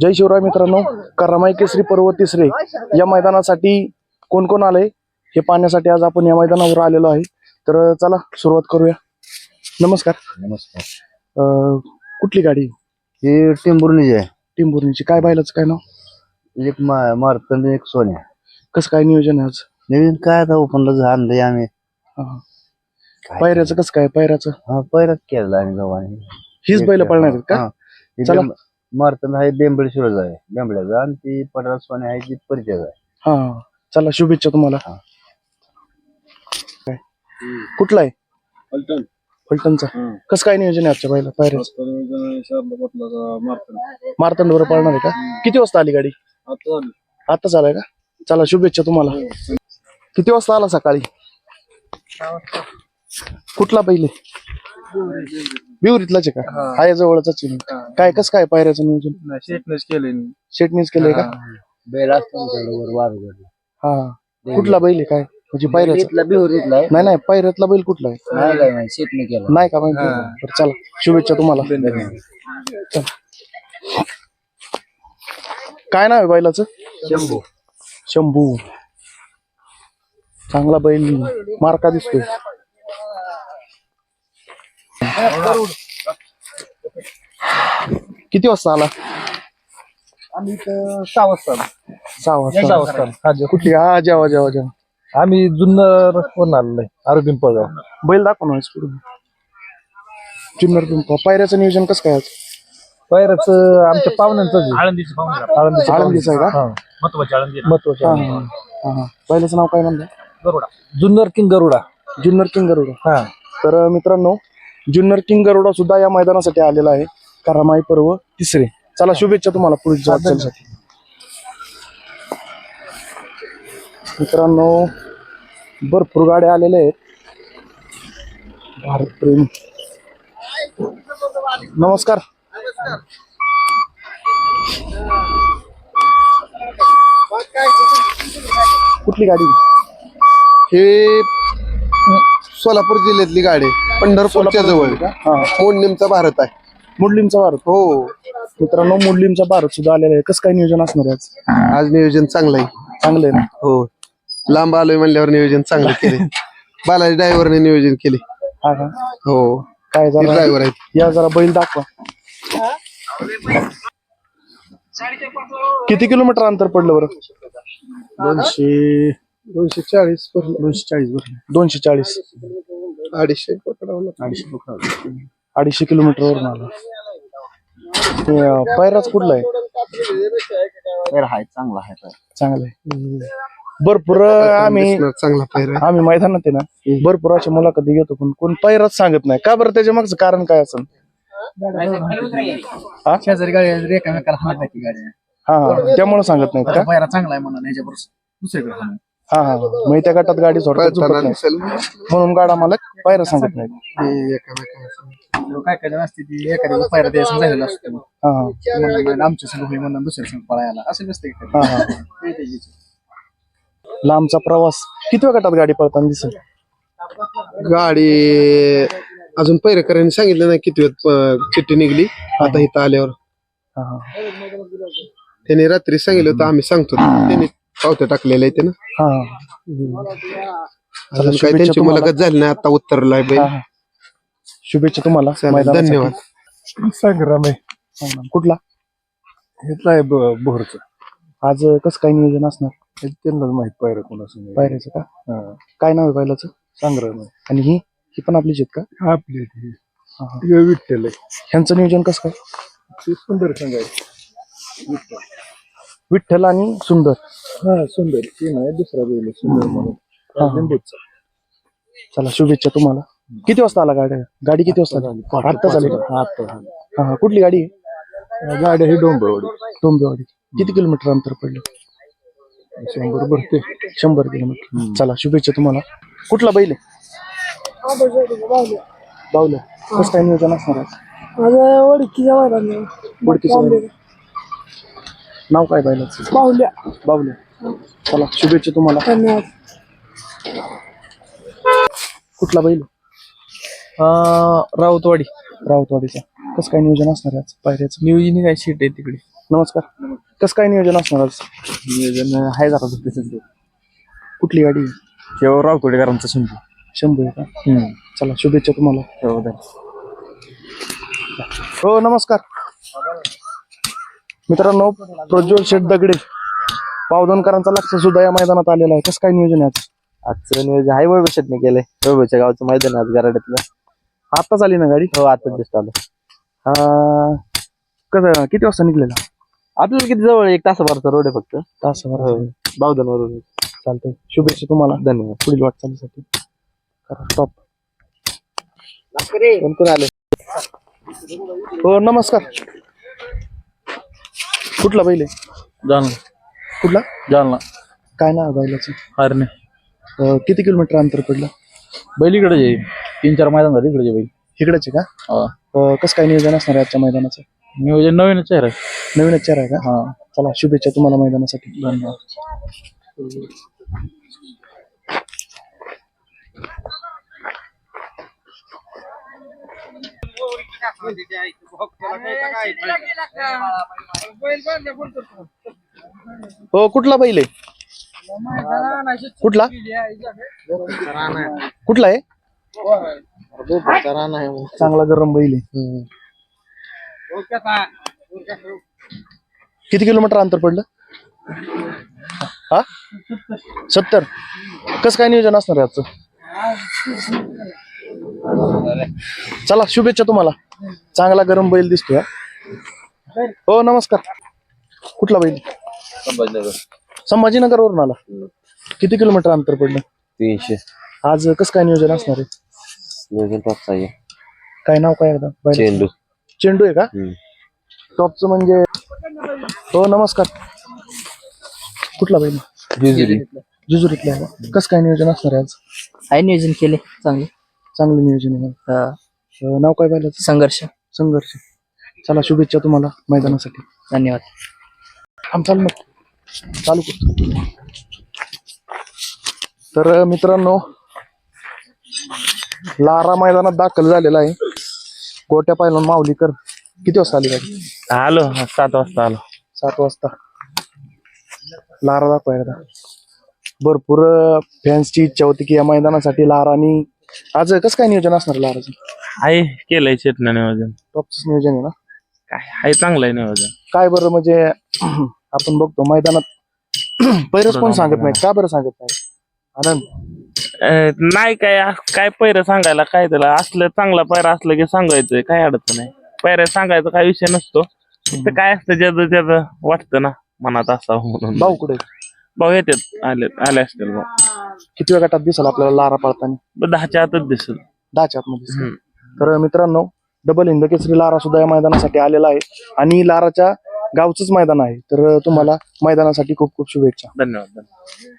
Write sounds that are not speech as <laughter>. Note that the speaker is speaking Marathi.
जय शिवराय मित्रांनो करमाई केसरी पर्व तिसरे या मैदानासाठी कोण कोण आलंय हे पाहण्यासाठी आज आपण या मैदानावर आलेलो आहे. तर चला सुरुवात करूया. नमस्कार. नमस्कार. अं, कुठली गाडी? ही टेंभुर्णी आहे. टिंबुर्णीची काय बायलाच काय नाव? एक मा- मारतंड एक सोन्या. कसं काय नियोजन आहे आज? नवीन काय आता ओपनला आणलंय आम्ही. हा. पायऱ्याचं कसं काय? पायऱ्याचं? हा पहिलाच केलेला आम्ही गव्हाने हीच बैल पळणार आहेत का? चला. चला मारतंड आहे बेंबळ शिरोज आहे. बेंबळ्याचा आणि ती पडरा सोन्या आहे ती परिचय आहे. हा चला शुभेच्छा तुम्हाला. हा. काय? कुठला आहे? फलटणचा. कसं काय नियोजन आहे आजच्या बायला पायऱ्याचं मारतंडवर पळणार आहे का? किती वाजता आली गाडी? आता चालाय का? चला शुभेच्छा तुम्हाला. किती वाजता आला सकाळी? कुठला पहिले? बिवरीतलाच आहे का? आहे. जवळच काय कसं काय पायऱ्याचं नियोजन? शेटनेच केले शेटनीच केलंय का? बैल असतो हा. कुठला बैल आहे काय? म्हणजे पायऱ्याचा? बिहुरीतला आहे. नाही नाही पायऱ्यातला बैल कुठला आहे? नाही काय नाही शेटने केला. नाही का माहिती बरं, चला शुभेच्छा तुम्हाला. चला. काय नाव आहे बैलाचं? शंभू. शंभू. चांगला बैल मार्का दिसतोय. किती वाजता आला? आम्ही इथं सहा वाजता सहा वाजता. सहा वाजता. हा जे- कुठली हा जेवा जेवा जेवा. आम्ही जुन्नर वरून आलेलो आरोग्य पिंपळगाव बैल दाखव ना पुढे. पिंपा पायऱ्याचं नियोजन कसं काय आज? पैरच आमच्या पाहुण्यांचं आळंदीचं आळंदीचं आळंदीचं आहे का? महत्वाचं हा हा, हा हा. बैलाचं नाव काय म्हणलं? जुन्नर किंग गरुडा. जुन्नर किंग गरुडा. हा. तर मित्रांनो जुन्नर किंग गरुडा सुद्धा या मैदानासाठी आलेला आहे. करामाई पर्व तिसरे. चला शुभेच्छा तुम्हाला पुढील वाटचालीसाठी मित्रांनो भरपूर गाड्या आलेल्या आहेत. भारत प्रेम. नमस्कार. कुठली गाडी? हे सोलापूर जिल्ह्यातली गाडी आहे. पंढरपूरच्या जवळ. हा. मोडणीमचा भारत आहे. मुडलिमचा भारत. हो. मित्रांनो मुडलिमचा भारत सुद्धा आलेला आहे. कसं काय नियोजन असणार आहे आज? आज नियोजन चांगलं आहे. चांगलं आहे ना? हो. लांब आलोय म्हणल्यावर नियोजन चांगलं केले <laughs> बालाजी ड्रायव्हरने नियोजन केले हा का? हो. काय जरा ड्रायव्हर आहेत. या जरा बैल दाखवा. किती किलोमीटर अंतर पडलं बरं? दोनशे दोनशे चाळीस दोनशे चाळीस दोनशे चाळीस अडीचशे पकडावं अडीचशे अडीचशे किलोमीटर वरून आलं. ते, पायराच कुठला आहे? पैर आहे चांगला आहे पैर चांगलं आहे. भरपूर आम्ही. चांगला पायरा. आम्ही मैदानात आहे ना भरपूर अशा मुलाखती घेतो पण कोण पायराच सांगत नाही. का बरं त्याच्या मागचं कारण काय असेल? हा? त्यामुळे सांगत नाहीत का? पैरा चांगला आहे म्हणून ह्याच्यावर दुसरीकडे. हा हा. मग त्या गटात गाडी सोडतात नाही. म्हणून गाडा मालक पायरा सांगत नाहीत हे एकमेकांना. तेव्हा काय काय जण असते ती एखाद्या पैरा द्यायचं झालेलं असतं मग. हा हा. म्हणून नाही, आमच्या संघ होई म्हणून दुसऱ्या संघ पळायला. असं नसतं की हा हा. ते त्याची. लांबचा प्रवास. किती गटात गाडी पळताना दिसेल? गाडी अजून पैरेकरांनी सांगितलं नाही किती वेळ चिठ्ठी निघली. आता इथं आल्यावर. हा हा. त्यांनी रात्री सांगितलं होतं आम्ही सांगतो. त्यांनी पावत्या टाकलेल्या आहेत ना? हा. अजून काही शुभेच्छा त्यांची तुम्हाला. मुलाखत झाली नाही आता उत्तरला आहे बैल हा, हा. शुभेच्छा तुम्हाला. मैदानासाठी. धन्यवाद. संग्राम आहे संग्राम. कुठला? घेतला आहे बोरचं आज कसं काय नियोजन असणार? त्यांनाच माहीत पायरा कोणाचं पायऱ्याचं का? काय नाव आहे बैलाचं? संग्राम आहे आणि ही? ही पण आपलीच आहेत का? आपली हा, हा. विठ्ठल आहे. ह्यांचं नियोजन कसं काय? ते सुंदर संघ आहे विठ्ठल. आणि सुंदर. हा सुंदर. ते नाही दुसरा बैल आहे, सुंदर म्हणून. हा, हा. चला शुभेच्छा तुम्हाला. किती वाजता आला गाडी गाडी किती वाजता आली? आत्ता झाली का? हा हा. कुठली गाडी? आहे गाड्या ही डोंबरवाडी डोंबिवली. किती किलोमीटर अंतर पडलं? शंभर भरते. शंभर किलोमीटर. चला शुभेच्छा तुम्हाला. कुठला बैल आहे? बावलं. कसं काय नियोजन असणार आहे? माझं ओळखीच्या वडिलांनी ओळखीचं बैल. नाव काय बैलाचं? पाहुल्या बावलं चला शुभेच्छा तुम्हाला. धन्यवाद. कुठला बैल? राऊतवाडी. राऊतवाडीचा. कसं काय नियोजन असणार आहे आज? पायऱ्याचं. नियोजन काय सीट आहे तिकडे. नमस्कार. कसं काय नियोजन असणार आज? नियोजन आहे जरा तसंच कुठली गाडी शेव रावतोडेकरांचा शंभू शंभू आहे का? चला शुभेच्छा तुम्हाला. हो नमस्कार. मित्रांनो प्रज्वल शेठ दगडे पावधनकरांचा लक्ष सुद्धा या मैदानात आलेला आहे. कसं काय नियोजन आहे आज? आजचं नियोजन हाय वैभव शेटने केलंय. वैभवच्या गावचं मैदान आहे आज गराड्यातलं आत्ताच आली ना गाडी? हो आता जस्ट आलो. अं, कसं किती वाजता निघलेला? आपल्याला किती जवळ एक तासाभरचा रोड आहे फक्त. तासाभर बावधन वरून चालतंय. शुभेच्छा तुम्हाला. धन्यवाद. पुढील वाटचालीसाठी. करा स्टॉप कोण कोण आले? हो नमस्कार. कुठला बैल आहे? जालना. कुठला? जालना. काय नाव आहे बैलाचं? हरणे. अं, किती किलोमीटर अंतर पडलं? बैल इकडे जाईल तीन चार मैदान झाले इकडे बैल. इकडेच आहे का? हा. अं, कसं काय नियोजन असणार आहे आजच्या मैदानाचं? नियोजन नवीनच आहे रे. नवीनच चेहरा आहे का? हा. चला शुभेच्छा तुम्हाला मैदानासाठी. धन्यवाद. हो कुठला बैल आहे? कुठला? कुठला आहे? चांगला गरम बैल आहे. किती किलोमीटर अंतर पडलं? हा? सत्तर. कसं काय नियोजन असणार आहे आजचं? चला शुभेच्छा तुम्हाला. चांगला गरम बैल दिसतोय. हा. हो नमस्कार. कुठला बैल? संभाजीनगरवरून आला. किती किलोमीटर अंतर पडलं? तीनशे. आज कसं काय नियोजन असणार आहे? नियोजन टॉपचा आहे. काय नाव काय एकदा? चेंडू. चेंडू आहे का. टॉपचं म्हणजे हो नमस्कार. कुठला बैल? जेजुरी. जुजुरीतला आहे. का? कसं काय नियोजन असणार आहे आज? आहे नियोजन केले चांगले. चांगलं नियोजन आहे. हा. अं, नाव काय बैलाचं संघर्ष. संघर्ष. चला शुभेच्छा तुम्हाला मैदानासाठी. धन्यवाद. थांब चालू मग चालू करतो तर अं, मित्रांनो लारा मैदानात दाखल झालेला आहे. गोट्या पाहिला माऊलीकर. किती वाजता आली गाडी? आलो सात वाजता आलो. सात वाजता. लारा दाखवा एकदा. भरपूर फॅन्सची इच्छा होती की या मैदानासाठी लारानी आज कसं काय नियोजन असणार लाराचं? आहे केलंय चेतना नियोजन. टॉपच नियोजन आहे ना? काय आहे चांगलं आहे नियोजन. काय बरं म्हणजे <clears throat> आपण बघतो मैदानात <clears throat> पैरच कोण सांगत नाही का बरं सांगत नाही? आनंद. अं, नाही काय काय पैर सांगायला काय त्याला असलं चांगला पैरा असलं की सांगायचं काय अडचण नाही. पैऱ्या सांगायचा काय विषय नसतो. फक्त काय असतं ज्याचं त्याचं वाटतं ना मनात असावं म्हणून. भाऊ कुठे? भाऊ येतात आले आले असतील भाऊ. किती गटात दिसल आपल्याला लारा पाळताना दहाच्या आतच दिसेल. दहाच्या आतमध्ये दिसेल. तर मित्रांनो डबल हिंद केसरी लारा सुद्धा या मैदानासाठी आलेला आहे आणि लाराच्या गावचंच मैदान आहे. तर तुम्हाला मैदानासाठी खूप खूप शुभेच्छा. धन्यवाद धन्यवाद.